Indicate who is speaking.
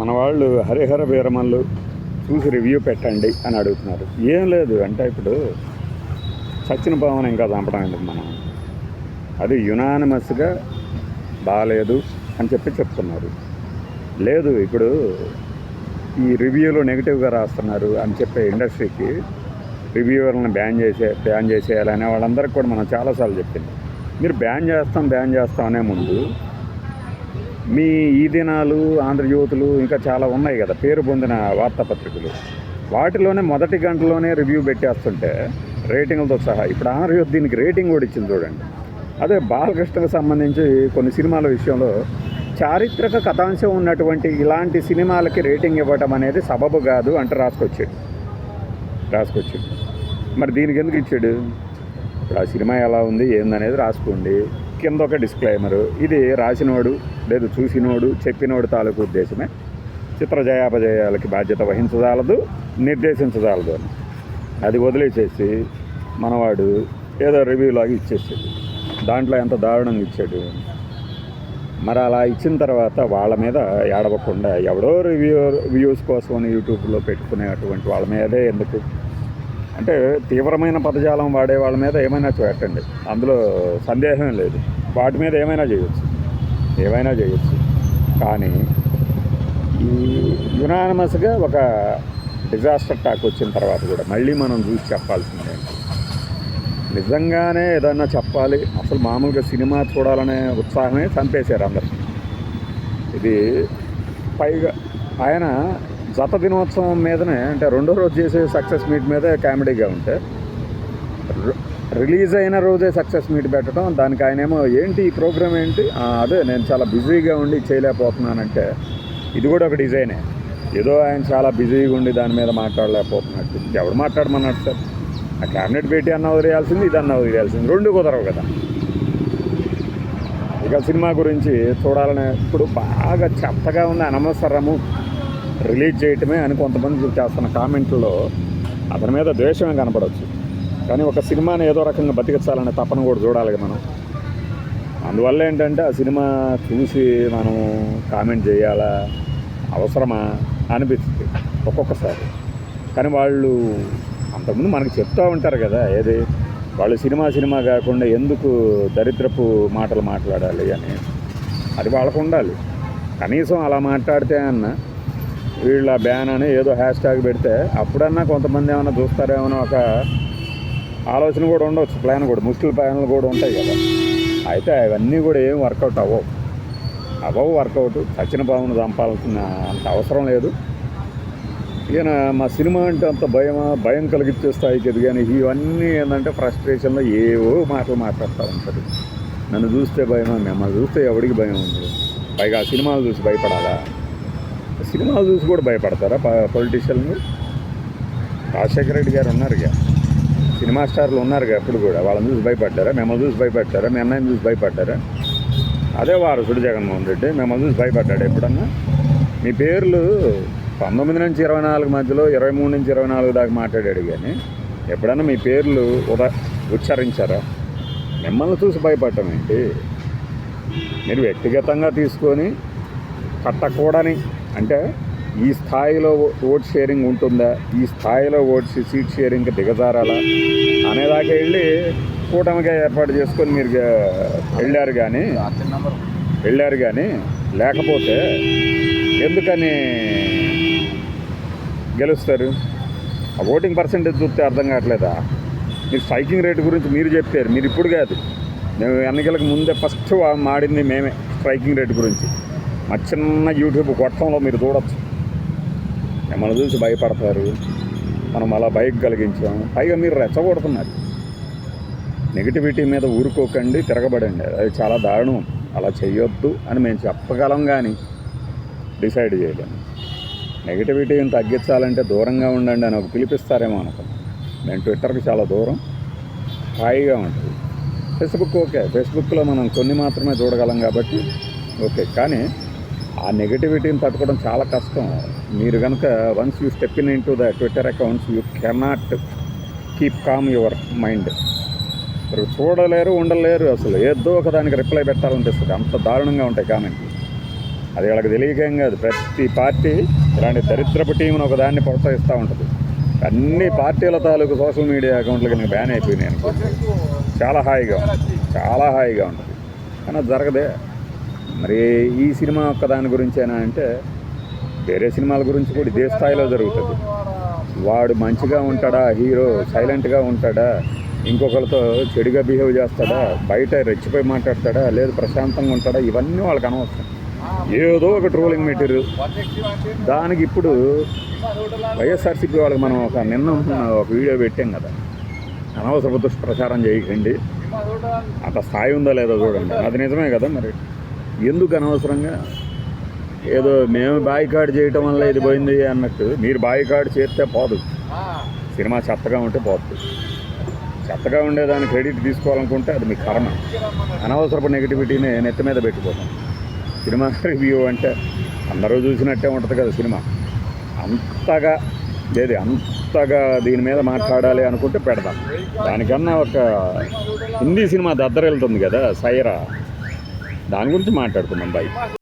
Speaker 1: మన వాళ్ళు హరిహర వీరమల్లు చూసి రివ్యూ పెట్టండి అని అడుగుతున్నారు. ఏం లేదు అంటే ఇప్పుడు సచిన భావన ఇంకా చంపడం ఎందుకు మనం? అది యునానిమస్గా బాగాలేదు అని చెప్పి చెప్తున్నారు. లేదు ఇప్పుడు ఈ రివ్యూలు నెగిటివ్గా రాస్తున్నారు అని చెప్పే ఇండస్ట్రీకి రివ్యూవర్లను బ్యాన్ చేసే బ్యాన్ చేసేయాలనే వాళ్ళందరికీ కూడా మనం చాలాసార్లు చెప్పింది. మీరు బ్యాన్ చేస్తాం బ్యాన్ చేస్తాం అనే ముందు మీ ఈ దినాలు ఆంధ్రజ్యోతులు ఇంకా చాలా ఉన్నాయి కదా పేరు పొందిన వార్తాపత్రికలు. వాటిలోనే మొదటి గంటలోనే రివ్యూ పెట్టేస్తుంటే రేటింగ్లతో సహా ఇప్పుడు ఆంధ్రజ్యోతి దీనికి రేటింగ్ కూడా ఇచ్చింది చూడండి. అదే బాలకృష్ణకు సంబంధించి కొన్ని సినిమాల విషయంలో చారిత్రక కథాంశం ఉన్నటువంటి ఇలాంటి సినిమాలకి రేటింగ్ ఇవ్వటం అనేది సబబు కాదు అంటే రాసుకొచ్చాడు. రాసుకొచ్చాడు. మరి దీనికి ఎందుకు ఇచ్చాడు? ఇప్పుడు ఆ సినిమా ఎలా ఉంది? ఏందనేది రాసుకోండి. కింద ఒక డిస్క్లైమరు ఇది రాసినవాడు లేదు చూసినోడు చెప్పినోడు తాలూకు ఉద్దేశమే. చిత్ర జయాపజయాలకి బాధ్యత వహించజాలదు నిర్దేశించజాలదు అని. అది వదిలేసేసి మనవాడు ఏదో రివ్యూ లాగా ఇచ్చేసాడు దాంట్లో ఎంత దారుణంగా ఇచ్చాడు? మరి అలా ఇచ్చిన తర్వాత వాళ్ళ మీద ఏడవకుండా ఎవడో రివ్యూ వ్యూస్ కోసం యూట్యూబ్లో యూట్యూబ్లో పెట్టుకునేటువంటి వాళ్ళ మీదే ఎందుకు? అంటే తీవ్రమైన పదజాలం వాడే వాళ్ళ మీద ఏమైనా పెట్టండి అందులో సందేహం లేదు. వాటి మీద ఏమైనా చేయొచ్చు. ఏమైనా చేయొచ్చు. కానీ ఈ యునానమస్గా ఒక డిజాస్టర్ టాక్ వచ్చిన తర్వాత కూడా మళ్ళీ మనం చూసి చెప్పాల్సిందే నిజంగానే ఏదన్నా చెప్పాలి. అసలు మామూలుగా సినిమా చూడాలనే ఉత్సాహమే చంపేశారు అందరు. ఇది పైగా ఆయన జత దినోత్సవం మీదనే అంటే రెండో రోజు చేసే సక్సెస్ మీట్ మీదే కామెడీగా ఉంటే రిలీజ్ అయిన రోజే సక్సెస్ మీట్ పెట్టడం. దానికి ఆయన ఏమో ఏంటి ఈ ప్రోగ్రామ్ ఏంటి? అదే నేను చాలా బిజీగా ఉండి చేయలేకపోతున్నానంటే ఇది కూడా ఒక డిజైనే. ఏదో ఆయన చాలా బిజీగా ఉండి దాని మీద మాట్లాడలేకపోతున్నట్టు. ఎవడు మాట్లాడమన్నాడు సార్? ఆ క్యాబినెట్ భేటీ అన్న వదిలేయాల్సింది ఇది అన్న వదిలేయాల్సింది. రెండు కుదరవు కదా. ఇక సినిమా గురించి చూడాలనే ఇప్పుడు బాగా చెత్తగా ఉంది అనవసరము రిలీజ్ చేయటమే అని కొంతమంది చేస్తున్న కామెంట్లో అతని మీద ద్వేషమే కనపడవచ్చు కానీ ఒక సినిమాని ఏదో రకంగా బతికించాలనే తపన కూడా చూడాలి మనం. అందువల్ల ఏంటంటే ఆ సినిమా చూసి మనం కామెంట్ చేయాలా? అవసరమా? అనిపిస్తుంది ఒక్కొక్కసారి. కానీ వాళ్ళు అంతకుముందు మనకు చెప్తూ ఉంటారు కదా ఏది? వాళ్ళు సినిమా సినిమా కాకుండా ఎందుకు దరిద్రపు మాటలు మాట్లాడాలి అని. అది వాళ్ళకు ఉండాలి. కనీసం అలా మాట్లాడితే అన్న వీళ్ళ బ్యాన్ అని ఏదో హ్యాష్ ట్యాగ్ పెడితే అప్పుడన్నా కొంతమంది ఏమైనా చూస్తారేమో ఒక ఆలోచన కూడా ఉండవచ్చు ప్లాన్ కూడా ముస్లిం ప్లాన్లు కూడా ఉంటాయి కదా. అయితే అవన్నీ కూడా ఏం వర్కౌట్ అవ్వవు. అవ్వవు వర్కౌట్ సచిన బాబును చంపాల్సిన అంత అవసరం లేదు. ఈయన మా సినిమా అంటే అంత భయం భయం కలిగించే స్థాయికి ఎదిగాను. ఇవన్నీ ఏంటంటే ఫ్రస్ట్రేషన్లో ఏవో మాటలు మాట్లాడుతూ ఉంటారు నన్ను చూస్తే భయమా మిమ్మల్ని చూస్తే ఎవడికి భయం ఉంది పైగా సినిమాలు చూసి భయపడాలా? సినిమాలు చూసి కూడా భయపడతారా పొలిటీషియన్లు రాజశేఖర రెడ్డి గారు ఉన్నారుగా సినిమా స్టార్లు ఉన్నారు ఎప్పుడు కూడా. వాళ్ళని చూసి భయపడ్డారా? మిమ్మల్ని చూసి భయపడ్డారా? మీ అన్నయ్యని చూసి భయపడ్డారా? అదే వారసుడు జగన్మోహన్ రెడ్డి మిమ్మల్ని చూసి భయపడ్డాడు ఎప్పుడన్నా? మీ పేర్లు పంతొమ్మిది నుంచి ఇరవై నాలుగు మధ్యలో ఇరవై మూడు నుంచి ఇరవై నాలుగు దాకా మాట్లాడాడు కానీ ఎప్పుడన్నా మీ పేర్లు ఉదా ఉచ్చరించారా? మిమ్మల్ని చూసి భయపడటం ఏంటి? మీరు వ్యక్తిగతంగా తీసుకొని కట్టకూడని అంటే ఈ స్థాయిలో ఓట్ షేరింగ్ ఉంటుందా? ఈ స్థాయిలో ఓట్ సీట్ షేరింగ్ దిగజారాలా? అనేదాకా వెళ్ళి కూటమిగా ఏర్పాటు చేసుకొని మీరు వెళ్ళారు కానీ వెళ్ళారు కానీ లేకపోతే ఎందుకని గెలుస్తారు? ఆ ఓటింగ్ పర్సెంటేజ్ చూస్తే అర్థం కావట్లేదా? మీరు స్ట్రైకింగ్ రేట్ గురించి మీరు చెప్పారు మీరు ఇప్పుడు కాదు. మేము ఎన్నికలకు ముందే ఫస్ట్ మాడింది మేమే స్ట్రైకింగ్ రేట్ గురించి. మా చిన్న యూట్యూబ్ కొట్టంలో మీరు చూడొచ్చు. మన చూసి భయపడతారు. మనం అలా బైక్ కలిగించాం. పైగా మీరు రెచ్చగొడుతున్నారు. నెగిటివిటీ మీద ఊరుకోకండి తిరగబడండి. అది చాలా దారుణం. అలా చేయొద్దు అని మేము చెప్పగలం కానీ డిసైడ్ చేయలేము నెగిటివిటీని తగ్గించాలంటే దూరంగా ఉండండి అని ఒక పిలిపిస్తారేమో అనుకున్నాం. నేను ట్విట్టర్కి చాలా దూరం. హాయిగా ఉంటుంది. Facebook okay. ఫేస్బుక్లో మనం కొన్ని మాత్రమే చూడగలం కాబట్టి ఓకే. కానీ ఆ నెగటివిటీని తట్టుకోవడం చాలా కష్టం. మీరు కనుక once you step in into the Twitter accounts you cannot keep calm your mind మీరు చూడలేరు ఉండలేరు అసలు. ఏదో ఒక దానికి రిప్లై పెట్టాలనిపిస్తుంది. అంత దారుణంగా ఉంటాయి కామెంట్లు అది వాళ్ళకి తెలియకేం కాదు. ప్రతి పార్టీ ఇలాంటి దరిద్రపు టీంను ఒకదాన్ని ప్రోత్సహిస్తూ ఉంటుంది. అన్ని పార్టీల తాలూకు సోషల్ మీడియా అకౌంట్లు కనుక బ్యాన్ అయిపోయినాయి చాలా హాయిగా ఉంటుంది. చాలా హాయిగా ఉంటుంది. కానీ అది జరగదే. మరి ఈ సినిమా ఒక్క దాని గురించేనా అంటే వేరే సినిమాల గురించి కూడా ఇదే స్థాయిలో జరుగుతుంది. వాడు మంచిగా ఉంటాడా హీరో సైలెంట్గా ఉంటాడా ఇంకొకరితో చెడుగా బిహేవ్ చేస్తాడా బయట రెచ్చిపోయి మాట్లాడతాడా లేదు ప్రశాంతంగా ఉంటాడా ఇవన్నీ వాళ్ళకి అనవసరం. ఏదో ఒక ట్రోలింగ్ మెటీరియల్. దానికి ఇప్పుడు వైఎస్ఆర్సీపీ వాళ్ళకి మనం ఒక నిన్న ఒక వీడియో పెట్టాం కదా. అనవసరపు దుష్ప్రచారం చేయకండి అంత స్థాయి ఉందా లేదో చూడండి. అది నిజమే కదా మరి. ఎందుకు అనవసరంగా? ఏదో మేము బాయికాడ్ చేయటం వల్ల ఇది పోయింది అన్నట్టు. మీరు బాయికాడ్ చేస్తే పోదు. సినిమా చెత్తగా ఉంటే పోతుంది చెత్తగా ఉండేదాన్ని క్రెడిట్ తీసుకోవాలనుకుంటే అది మీ కర్మ. అనవసరపు నెగిటివిటీని నెత్తి మీద పెట్టుకోవడం. సినిమా రివ్యూ అంటే అందరూ చూసినట్టే ఉంటుంది కదా సినిమా. అంతగా లేదు అంతగా దీని మీద మాట్లాడాలి అనుకుంటే పెడదాం. దానికన్నా ఒక హిందీ సినిమా దద్దరెళ్తుంది కదా సైరా. దాని గురించి మాట్లాడుకున్నాం బాయ్